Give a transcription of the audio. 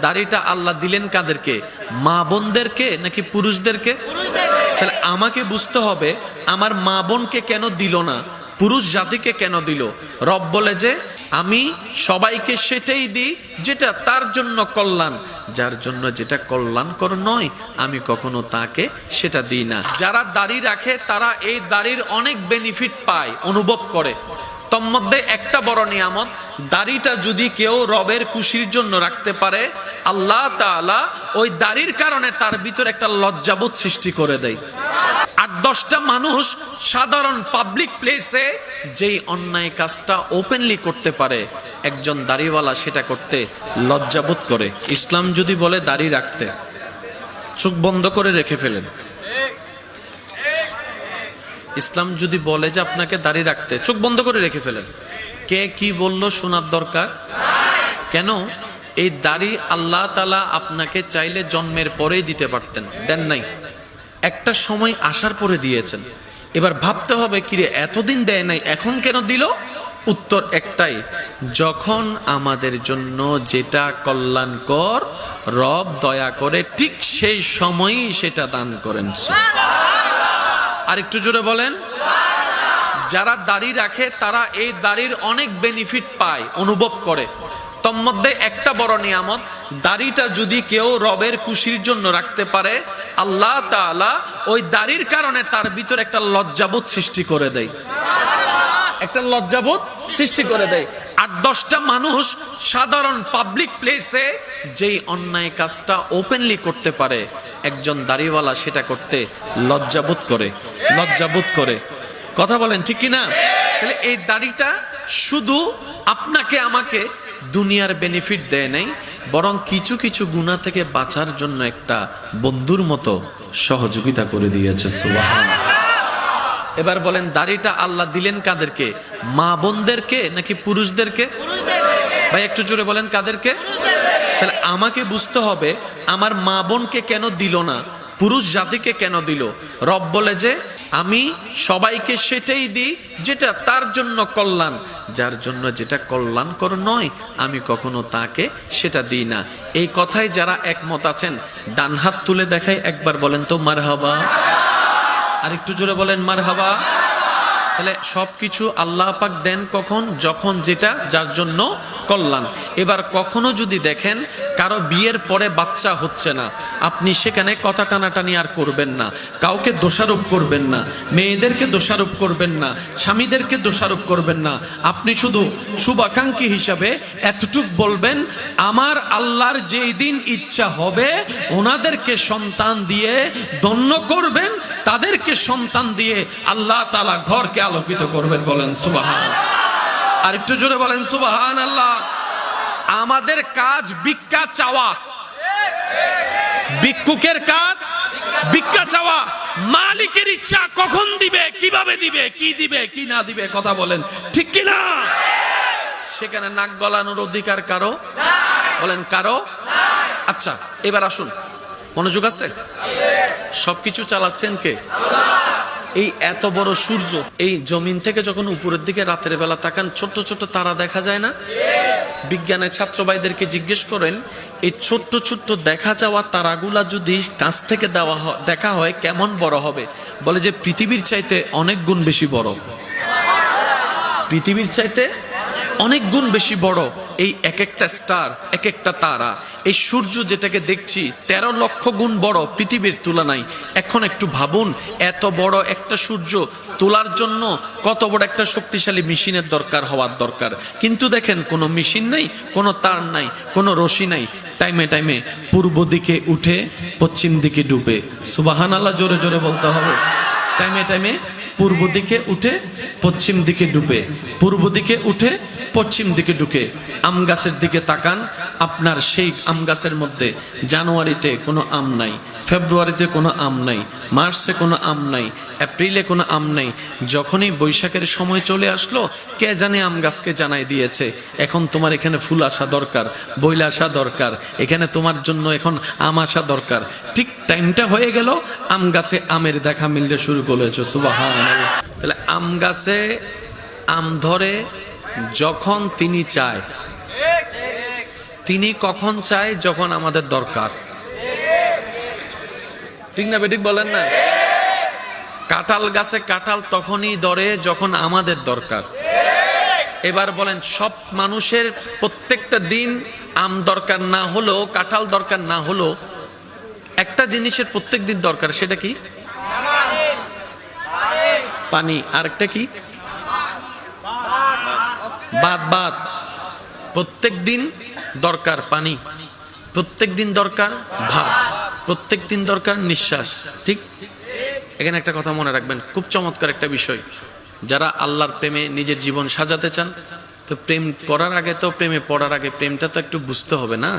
দাড়িটা আল্লাহ দিলেন কাদেরকে? মা বোনদেরকে নাকি পুরুষদেরকে? তাহলে আমাকে বুঝতে হবে, আমার মা বোনকে কেন দিল না? পুরুষ জাতিকে কেন দিল? রব বলে যে, আমি সবাইকে সেটাই দিই যেটা তার জন্য কল্যাণ। যার জন্য যেটা কল্যাণকর নয়, আমি কখনো তাকে সেটা দিই না। যারা দাড়ি রাখে, তারা এই দাড়ির অনেক বেনিফিট পায়, অনুভব করে। তন্মধ্যে একটা বড় নিয়ামত দাড়িটা যদি কেউ রবের খুশির জন্য রাখতে পারে, আল্লাহ তাআলা ওই দাড়ির কারণে তার ভিতরে একটা লজ্জাবোধ সৃষ্টি করে দেয়। আট দশটা মানুষ সাধারণ পাবলিক প্লেসে যেই অন্যায় কাজটা ওপেনলি করতে পারে, একজন দাড়িওয়ালা সেটা করতে লজ্জাবোধ করে। ইসলাম যদি বলে দাড়ি রাখতে, চোখ বন্ধ করে রেখে ফেলেন। ইসলাম যদি বলে যে আপনাকে দাড়ি রাখতে, চোখ বন্ধ করে রেখে ফেলেন। কে কি বলল শোনার দরকার? কেন? এই দাড়ি আল্লাহ তালা আপনাকে চাইলে জন্মের পরেই দিতে পারতেন, দেন নাই। একটা সময় আসার পরে দিয়েছেন। এবার ভাবতে হবে, কিরে, এতদিন দেয় নাই, এখন কেন দিল? উত্তর একটাই, যখন আমাদের জন্য যেটা কল্যাণকর, রব দয়া করে ঠিক সেই সময়ই সেটা দান করেন। আর একটু জোরে বলেন। যারা দাড়ি রাখে, তারা এই দাড়ির অনেক বেনিফিট পায়, অনুভব করে। তন্মধ্যে একটা বড় নিয়ামত, দাড়িটা যদি কেউ রবের খুশির জন্য রাখতে পারে, আল্লাহ তাআলা ওই দাড়ির কারণে তার ভিতর একটা লজ্জাবোধ সৃষ্টি করে দেয়। একটা লজ্জাবোধ সৃষ্টি করে দেয়। আট দশটা মানুষ সাধারণ পাবলিক প্লেসে যেই অন্যায় কাজটা ওপেনলি করতে পারে, একজন দাড়িওয়ালা সেটা করতে লজ্জাবোধ করে। লজ্জাবোধ করে। কথা বলেন, ঠিক কি না তাহলে এই দাড়িটা শুধু আপনাকে, আমাকে দুনিয়ার বেনিফিট দেয় নাই, বরং কিছু কিছু গুণা থেকে বাঁচার জন্য একটা বন্ধুর মতো সহযোগিতা করে দিয়েছে, সুবহানাল্লাহ। এবার বলেন, দাড়িটা আল্লাহ দিলেন কাদেরকে? মা বোনদেরকে নাকি পুরুষদেরকে? ভাই, একটু জোরে বলেন, কাদেরকে? তাহলে আমাকে বুঝতে হবে, আমার মা বোনকে কেন দিল না? পুরুষ জাতিকে কেন দিল? রব বলে যে, আমি সবাইকে সেটাই দিই যেটা তার জন্য কল্যাণ। যার জন্য যেটা কল্যাণকর নয়, আমি কখনো তাকে সেটা দিই না। এই কথায় যারা একমত আছেন, ডান হাত তুলে দেখাই একবার বলেন তো, মারহাবা। আর একটু জোরে বলেন মার হাবা তাহলে সবকিছু আল্লাহ পাক দেন কখন? যখন যেটা, যার জন্য কল্যাণ। এবার কখনো যদি দেখেন, কারও বিয়ের পরে বাচ্চা হচ্ছে না, আপনি সেখানে কথা টানাটানি আর করবেন না। কাউকে দোষারোপ করবেন না, মেয়েদেরকে দোষারোপ করবেন না, স্বামীদেরকে দোষারোপ করবেন না। আপনি শুধু শুভাকাঙ্ক্ষী হিসাবে এতটুক বলবেন, আমার আল্লাহর যেই দিন ইচ্ছা হবে, ওনাদেরকে সন্তান দিয়ে ধন্য করবেন, তাদেরকে সন্তান দিয়ে আল্লাহ তালা ঘরকে আলোকিত করবেন। বলেন সুবাহান আর একটু জোরে বলেন সুবাহান আল্লাহ আমাদের কাজ ভিক্ষা চাওয়া। ভিক্ষুকের কাজ ভিক্ষা চাওয়া। মালিকের ইচ্ছা কখন দিবে, কীভাবে দিবে, কি দিবে, কি না দিবে, কথা বলেন। ঠিক কি না? সেখানে নাক গলানোর অধিকার কারও? বলেন, কারও? আচ্ছা এবার আসুন। মনোযোগ আছে? সবকিছু চালাচ্ছেন কে? এই এত বড় সূর্য এই জমিন থেকে যখন উপরের দিকে রাতের বেলা তাকান, ছোট্ট ছোট্ট তারা দেখা যায় না? বিজ্ঞানের ছাত্র ভাইদেরকে জিজ্ঞেস করেন, এই ছোট্ট ছোট্ট দেখা যাওয়া তারাগুলা যদি কাছ থেকে দেওয়া দেখা হয়, কেমন বড় হবে? বলে যে, পৃথিবীর চাইতে অনেক গুণ বেশি বড়। পৃথিবীর চাইতে অনেক গুণ বেশি বড়। এই এক একটা স্টার এক একটা তারা। এই সূর্য যেটাকে দেখছি, তেরো লক্ষ গুণ বড় পৃথিবীর তুলনায়। এখন একটু ভাবুন, এত বড় একটা সূর্য তোলার জন্য কত বড় একটা শক্তিশালী মেশিনের দরকার, হওয়ার দরকার। কিন্তু দেখেন, কোনো মেশিন নাই, কোনো তার নাই, কোনো রশি নাই। টাইমে টাইমে পূর্ব দিকে উঠে পশ্চিম দিকে ডুবে। সুবাহান আল্লাহ জোরে জোরে বলতে হবে। টাইমে টাইমে পূর্ব দিকে উঠে পশ্চিম দিকে ডুবে। পূর্ব দিকে উঠে পশ্চিম দিকে ঢুকে। আম গাছের দিকে তাকান, আপনার সেই আম গাছের মধ্যে জানুয়ারিতে কোনো আম নাই। ফেব্রুয়ারিতে কোনো আম নাই, মার্চে কোনো আম নাই, এপ্রিলে কোনো আম নাই। যখনই বৈশাখের সময় চলে আসলো, কে জানে আম গাছকে জানাই দিয়েছে। এখন তোমার এখানে ফুল আসা দরকার, বইলা আসা দরকার, এখানে তোমার জন্য এখন আম আসা দরকার। ঠিক টাইমটা হয়ে গেল, আম গাছে আমের দেখা মিলতে শুরু করেছে সুবাহান তাহলে আম গাছে আম ধরে যখন তিনি চায়, তিনি কখন চায়? যখন আমাদের দরকার। ঠিক না বেঠিক বলেন না? কাঁঠাল গাছে কাঁঠাল তখনই ধরে যখন আমাদের দরকার। এবার বলেন, সব মানুষের প্রত্যেকটা দিন আম দরকার না হলো কাঁঠাল দরকার না হলো একটা জিনিসের প্রত্যেক দিন দরকার, সেটা কি? পানি। আরেকটা কি? বাদ বাদ। প্রত্যেক দিন দরকার পানি। প্রত্যেক দিন দরকার ভাত। প্রত্যেক দিন দরকার নিঃশ্বাস, ঠিক? এখানে একটা কথা মনে রাখবেন, খুব চমৎকার একটা বিষয়। যারা আল্লাহর প্রেমে নিজের জীবন সাজাতে চান, তো প্রেম করার আগে তো, প্রেমে পড়ার আগে প্রেমটা তো একটু বুঝতে হবে না?